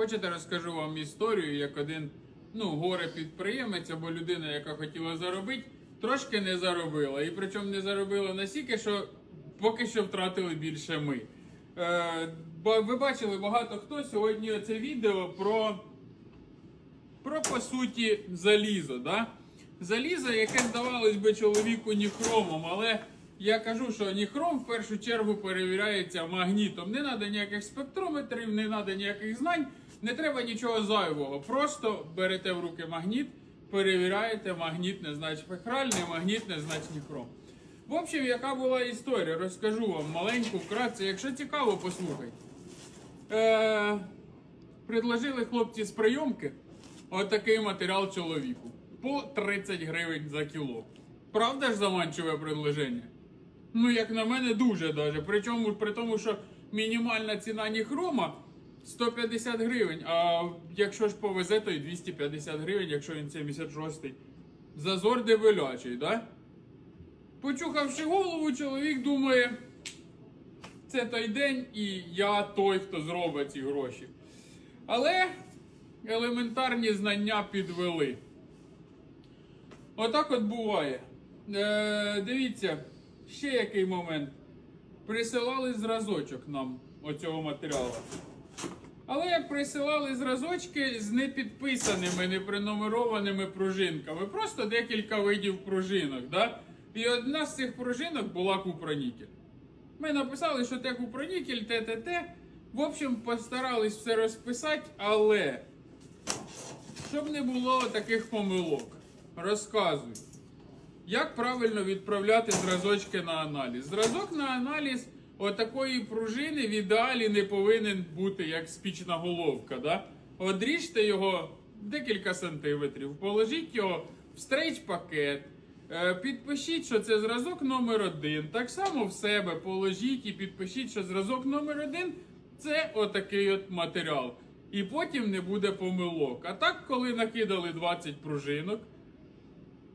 Хочете, розкажу вам історію, як один ну, горе-підприємець або людина, яка хотіла заробити, трошки не заробила. І причому не заробила настільки, що поки що втратили більше ми. Е, ви бачили багато хто сьогодні оце відео про, про по суті залізо. Да? Залізо, яке здавалось би чоловіку ніхромом, але я кажу, що ніхром в першу чергу перевіряється магнітом. Не треба ніяких спектрометрів, не треба ніяких знань, не треба нічого зайвого. Просто берете в руки магніт, перевіряєте, магніт не значить фехральний, магніт не значить ніхром. В общем, яка була історія, розкажу вам маленьку, вкратце. Якщо цікаво, послухайте. Е, предложили хлопці з прийомки отакий матеріал чоловіку по 30 гривень за кіло. Правда ж заманчиве предложення? Ну, як на мене, дуже даже. Причому при тому, що мінімальна ціна ніхрома 150 гривень. А якщо ж повезе, то й 250 гривень, якщо він 76-й. Зазор дебелячий, да? Почухавши голову, чоловік думає, це той день, і я той, хто зробить ці гроші. Але елементарні знання підвели. Отак от буває. Е, дивіться, ще який момент. Присилали зразочок нам оцього матеріалу. Але присилали зразочки з непідписаними, непренумерованими пружинками. Просто декілька видів пружинок. Да? І одна з цих пружинок була купронікель. Ми написали, що те купронікель, те, те, те. В общем, постарались все розписати, але щоб не було таких помилок, розказуй. Як правильно відправляти зразочки на аналіз? Зразок на аналіз отакої пружини в ідеалі не повинен бути як спічна головка. Да? Одріжте його декілька сантиметрів, положіть його в стрейч-пакет, е, підпишіть, що це зразок номер один. Так само в себе положіть і підпишіть, що зразок номер один це отакий от матеріал. І потім не буде помилок. А так, коли накидали 20 пружинок.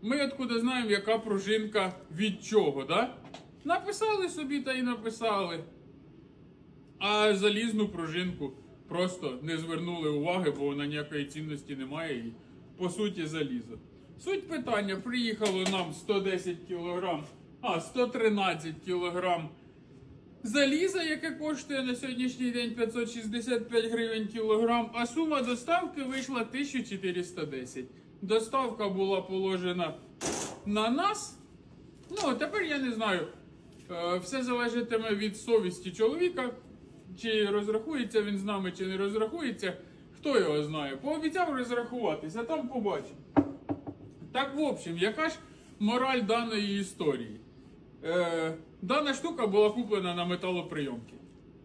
Ми откуда знаємо, яка пружинка від чого, да? Написали собі та й написали. А залізну пружинку просто не звернули уваги, бо вона ніякої цінності не має і по суті залізо. Суть питання: приїхало нам 110 кг, а 113 кг заліза, яке коштує на сьогоднішній день 565 гривень кілограм, а сума доставки вийшла 1410. Доставка була положена на нас. Ну, тепер я не знаю. Е, Все залежатиме від совісті чоловіка. Чи розрахується він з нами, чи не розрахується. Хто його знає? Пообіцяв розрахуватися, там побачимо. Так, в общем, яка ж мораль даної історії? Е, дана штука була куплена на металоприйомки.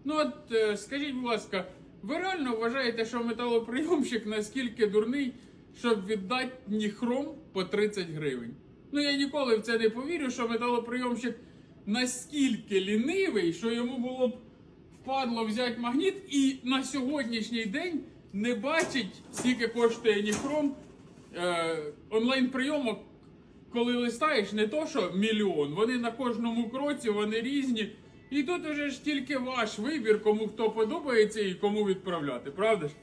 Ну от е, скажіть, будь ласка, ви реально вважаєте, що металоприйомщик наскільки дурний, щоб віддати ніхром по 30 гривень? Ну я ніколи в це не повірю, що металоприйомщик наскільки лінивий, що йому було б впадло взяти магніт і на сьогоднішній день не бачить, скільки коштує ніхром е, онлайн-прийомок коли листаєш, не то що мільйон, вони на кожному кроці, вони різні. І тут уже ж тільки ваш вибір, кому хто подобається і кому відправляти, правда ж?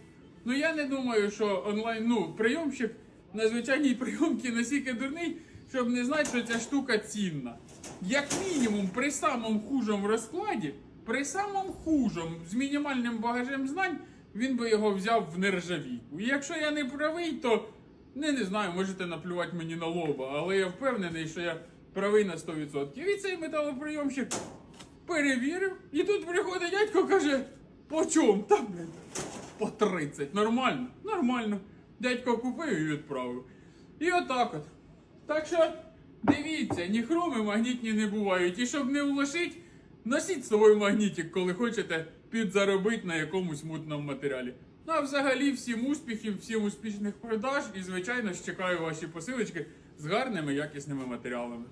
Ну я не думаю, що онлайн, ну, прийомщик на звичайній прийомці настільки дурний, щоб не знати, що ця штука цінна. Як мінімум, при самому хужому розкладі, при самому хужому, з мінімальним багажем знань, він би його взяв в нержавійку. І якщо я не правий, то не, не знаю, можете наплювати мені на лоба, але я впевнений, що я правий на 100%. І цей металоприйомщик перевірив. І тут приходить дядько каже, по чому? Та, по 30. Нормально, нормально. Дядько купив і відправив. І отак от. Так що дивіться, ні хроми магнітні не бувають. І щоб не влошить, носіть з собою магнітик, коли хочете підзаробити на якомусь мутному матеріалі. Ну а взагалі всім успіхів, всім успішних продаж і, звичайно ж, чекаю ваші посилочки з гарними якісними матеріалами.